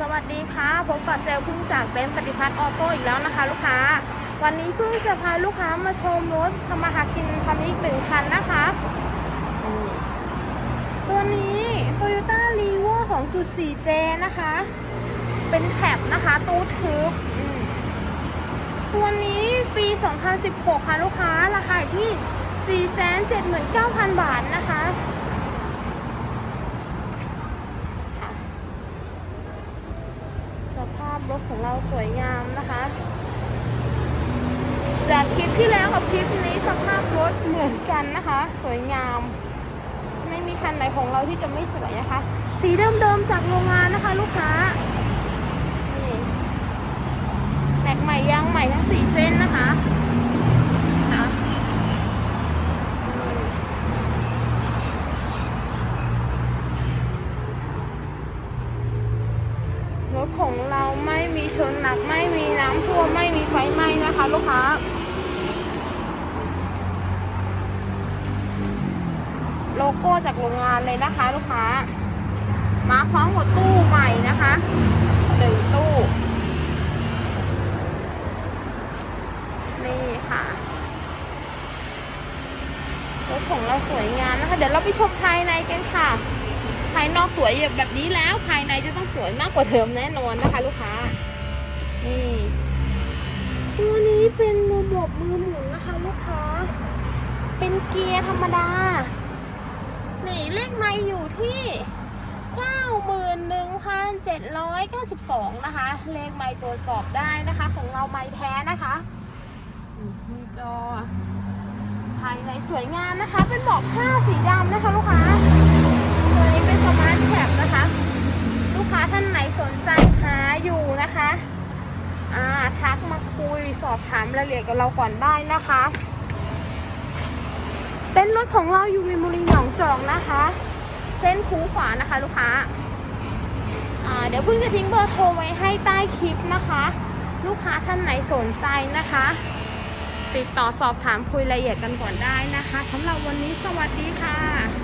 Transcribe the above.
สวัสดีค่ะพบกับเซลล์พึ่งจากเต็นปฏิพัฒน์ออโต้อีกแล้วนะคะ ลูกค้า วันนี้เพิ่งจะพาลูกค้ามาชมรถทำมาหากินคันนี้อีกหนึ่งคันนะคะ ตัวนี้ Toyota r e v o 2.4J นะคะ เป็นแคปนะคะ ตู้ทึบตัวนี้ปี 2016 ค่ะลูกค้า ราคาอยู่ที่ 479,000 บาทนะคะ สภาพรถของเราสวยงามนะคะ จากคลิปที่แล้วกับคลิปนี้สภาพรถเหมือนกันนะคะ สวยงาม ไม่มีคันไหนของเราที่จะไม่สวยนะคะ สีเดิมๆจากโรงงานนะคะ ลูกค้านี่แม็กใหม่ยางใหม่ทั้งสี่เส้นนะคะค่ะอืม ร ถของเราไม่มีชนหนักไม่มีน้ำท่วมไม่มีไฟไหม้นะคะ ลูกค้าโลโก้จากโรงงานเลยนะคะ ลูกค้า มาพร้อมกับตู้ใหม่นะคะหนึ่งตู้ นี่ค่ะรถของเราสวยงามนะคะ เดี๋ยวเราไปชมภายในกันค่ะ ภายนอกสวยแบบนี้แล้วภายในจะต้องสวยมากกว่าเดิมแน่นอนนะคะ ลูกค้า นี่ตัวนี้เป็นระบบมือหมุนนะคะ ลูกค้า เป็นเกียร์ธรรมดา นี่เลขไม่อยู่ที่91,792 นะคะ เลขไม่ตรวจสอบได้นะคะ ของเราไม่แท้นะคะอืมมีจอ ภายในสวยงามนะคะ เป็นบาะผ้าสีดำนะคะ ลูกค้า เป็นสมาร์ทแคปนะคะ ลูกค้าท่านไหนสนใจหาอยู่นะคะอ่าทักมาคุยสอบถามรายละเอียดกับเราก่อนได้นะคะ เต้นรถของเราอยู่มีนบุรีหนองจอกนะคะ เส้นคูขวานะคะ ลูกค้าอ่าเดี๋ยวเพิ่งจะทิ้งเบอร์โทรไว้ให้ใต้คลิปนะคะ ลูกค้าท่านไหนสนใจนะคะ ติดต่อสอบถามคุยรายละเอียดกันก่อนได้นะคะสำหรับวันนี้สวัสดีค่ะ